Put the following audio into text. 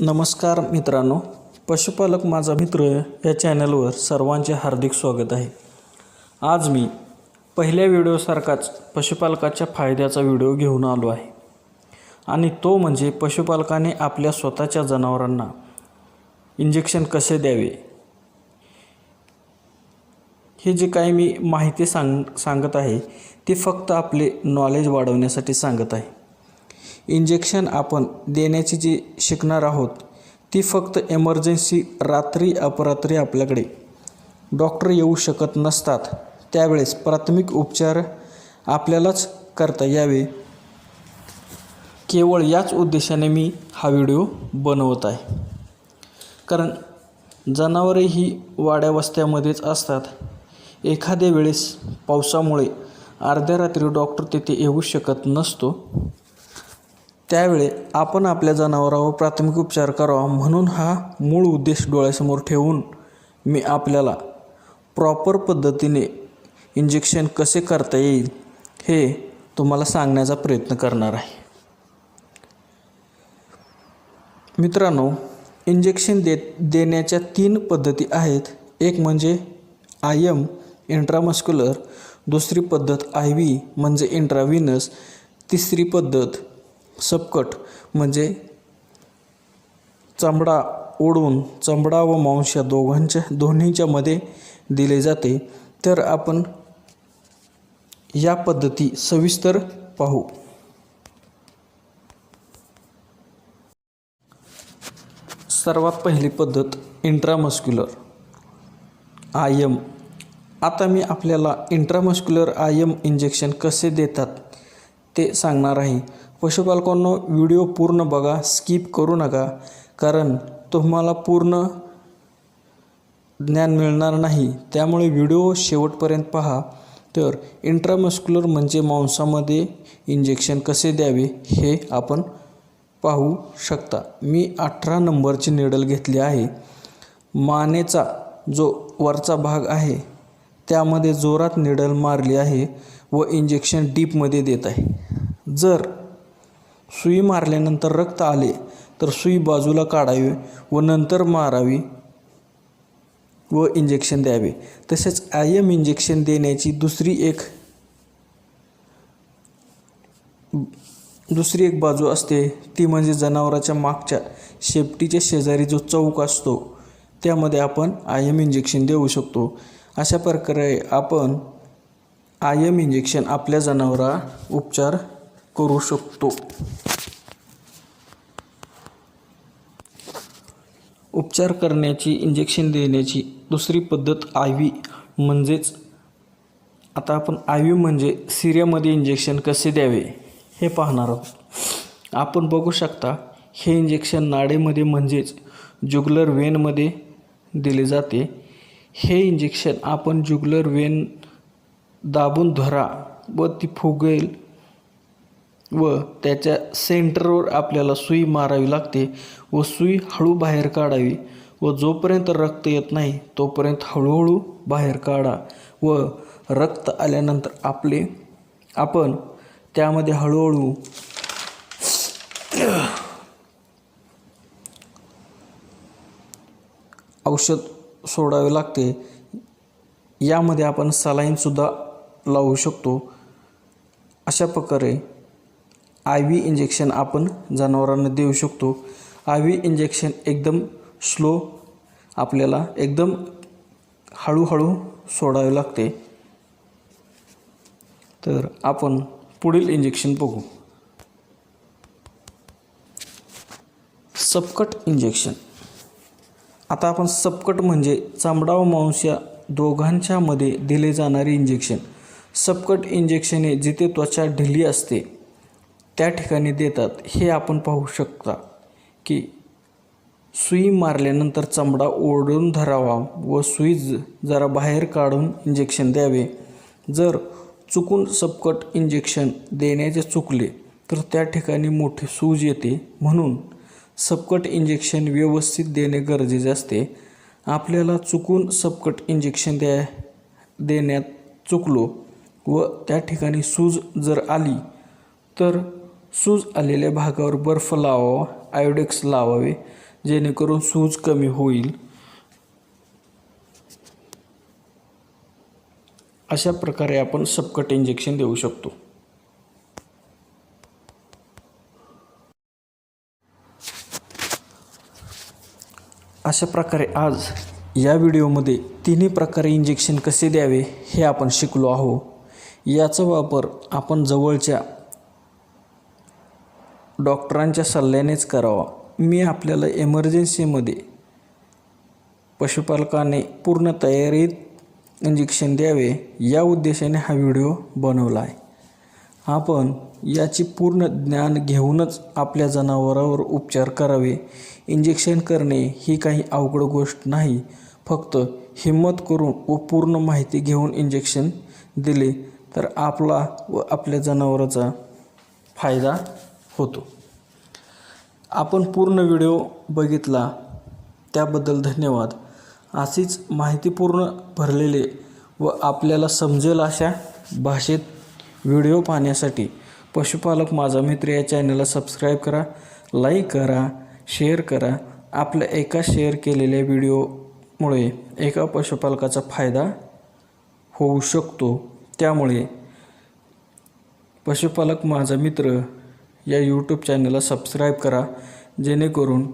नमस्कार मित्रांनो पशुपालक माझा मित्र या चॅनलवर सर्वांचे हार्दिक स्वागत आहे. आज मी पहिल्या व्हिडिओसारखाच पशुपालकाच्या फायद्याचा व्हिडिओ घेऊन आलो आहे. आणि तो म्हणजे पशुपालकाने आपल्या स्वतःच्या जनावरांना इंजेक्शन कसे द्यावे? हे जे काही मी माहिती सांग सांगत आहे ते फक्त आपले नॉलेज वाढवण्यासाठी सांगत आहे. इंजेक्शन आपण देण्याची जी शिकणार आहोत ती फक्त एमर्जन्सी रात्री अपरात्री आपल्याकडे. डॉक्टर येऊ शकत नसतात. त्यावेळेस प्राथमिक उपचार आपल्यालाच करता यावे. केवळ याच उद्देशाने मी हा व्हिडिओ बनवत आहे. कारण जनावरे ही वाड्या वस्त्यामध्येच असतात. एखाद्या वेळेस पावसामुळे अर्ध्या रात्री डॉक्टर तिथे येऊ शकत नसतो. त्यावेळी आपण आपल्या जनावरावर प्राथमिक उपचार करावा म्हणून हा मूळ उद्देश डोळ्यासमोर ठेवून मी आपल्याला प्रॉपर पद्धतीने इंजेक्शन कसे करता येईल हे तुम्हाला सांगण्याचा प्रयत्न करणार आहे. मित्रांनो इंजेक्शन दे देण्याच्या तीन पद्धती आहेत. एक म्हणजे आय एम इंट्रामस्क्युलर दुसरी पद्धत आय व्ही म्हणजे इंट्राव्हिनस तिसरी पद्धत सबकट म्हणजे चमडा ओढून चमडा व मांस या दोघांच्या दोन्हीच्या मध्ये दिले जाते. तर आपण या पद्धती सविस्तर पाहू. सर्वात पहिली पद्धत इंट्रामस्क्युलर आय एम आता मी आपल्याला इंट्रामस्क्युलर आय एम इंजेक्शन कसे देतात? ते सांगणार आहे. पशुपालकांनो व्हिडिओ पूर्ण बघा स्किप करू नका कारण तुम्हाला पूर्ण ज्ञान मिळणार नाही. त्यामुळे व्हिडिओ शेवटपर्यंत पहा. तर इंट्रामस्क्युलर म्हणजे मांसामध्ये इंजेक्शन कसे द्यावे हे आपण पाहू शकता. मी अठरा नंबरची निडल घेतली आहे. मानेचा जो वरचा भाग आहे त्यामध्ये जोरात निडल मारली आहे. व इंजेक्शन डीपमध्ये देत आहे. जर सुई मारल्यानंतर रक्त आले तर सुई बाजूला काढावी व नंतर मारावी व इंजेक्शन द्यावे. तसेच आय एम इंजेक्शन देण्याची दुसरी एक दुसरी एक बाजू असते ती म्हणजे जनावराच्या मागच्या शेपटीच्या शेजारी जो चौक असतो त्यामध्ये आपण आय एम इंजेक्शन देऊ शकतो. अशा प्रकारे आपण आय एम इंजेक्शन आपल्या जनावरा उपचार करू शकतो. उपचार करण्याची इंजेक्शन देण्याची दुसरी पद्धत आय व्ही म्हणजेच आता आपण आय व्ही म्हणजे सिरियामध्ये इंजेक्शन कसे द्यावे हे पाहणार आहोत. आपण बघू शकता हे इंजेक्शन नाडेमध्ये म्हणजेच जुगलर वेनमध्ये दिले जाते. हे इंजेक्शन आपण जुगलर वेन दाबून धरा व ती फुगेल व त्याच्या सेंटरवर आपल्याला सुई मारावी लागते व सुई हळू बाहेर काढावी व जोपर्यंत रक्त येत नाही तोपर्यंत हळूहळू बाहेर काढा व रक्त आल्यानंतर आपले आपण त्यामध्ये हळूहळू औषध सोडावे लागते. यामध्ये आपण सलाईनसुद्धा लावू शकतो. अशा प्रकारे आय व्ही इंजेक्शन आपण जनावरांना देऊ शकतो. आय व्ही इंजेक्शन एकदम स्लो आपल्याला एकदम हळूहळू सोडावे लागते. तर आपण पुढील इंजेक्शन बघू. सबकट इंजेक्शन आता आपण सबकट म्हणजे चामडा व मांस या दोघांच्यामध्ये दिले जाणारे इंजेक्शन सबकट इंजेक्शन हे जिथे त्वचा ढिली असते त्या ठिकाणी देतात. हे आपण पाहू शकता की सुई मारल्यानंतर चमडा ओढून धरावा व सुई जरा बाहेर काढून इंजेक्शन द्यावे. जर चुकून सबकट इंजेक्शन देण्याचे चुकले तर त्या ठिकाणी मोठी सूज येते. म्हणून सबकट इंजेक्शन व्यवस्थित देणे गरजेचे असते. आपल्याला चुकून सबकट इंजेक्शन द्या देण्यात चुकलो व त्या ठिकाणी सूज जर आली तर सूज आलेल्या भागावर बर्फ लावावा आयोडेक्स लावावे जेणेकरून सूज कमी होईल. अशा प्रकारे आपण सबकट इंजेक्शन देऊ शकतो. अशा प्रकारे आज या व्हिडिओमध्ये तिन्ही प्रकारे इंजेक्शन कसे द्यावे हे आपण शिकलो आहो याचा वापर आपण जवळच्या डॉक्टरांच्या सल्ल्यानेच करावा. मी आपल्याला एमर्जन्सीमध्ये पशुपालकाने पूर्ण तयारीत इंजेक्शन द्यावे या उद्देशाने हा व्हिडिओ बनवला आहे. आपण याची पूर्ण ज्ञान घेऊनच आपल्या जनावरावर उपचार करावे. इंजेक्शन करणे ही काही अवघड गोष्ट नाही. फक्त हिंमत करून व पूर्ण माहिती घेऊन इंजेक्शन दिले. तर आपला व आपल्या जनावराचा फायदा होतो. आपण पूर्ण व्हिडिओ बघितला त्याबद्दल धन्यवाद. अशीच माहितीपूर्ण भरलेले व आपल्याला समजेल अशा भाषेत व्हिडिओ पाहण्यासाठी पशुपालक माझा मित्र या चॅनलला सबस्क्राईब करा लाईक करा शेअर करा. आपल्या एका शेअर केलेल्या व्हिडिओमुळे एका पशुपालकाचा फायदा होऊ शकतो. त्यामुळे पशुपालक माझा मित्र या यूट्यूब चॅनलला सबस्क्राईब करा जेणेकरून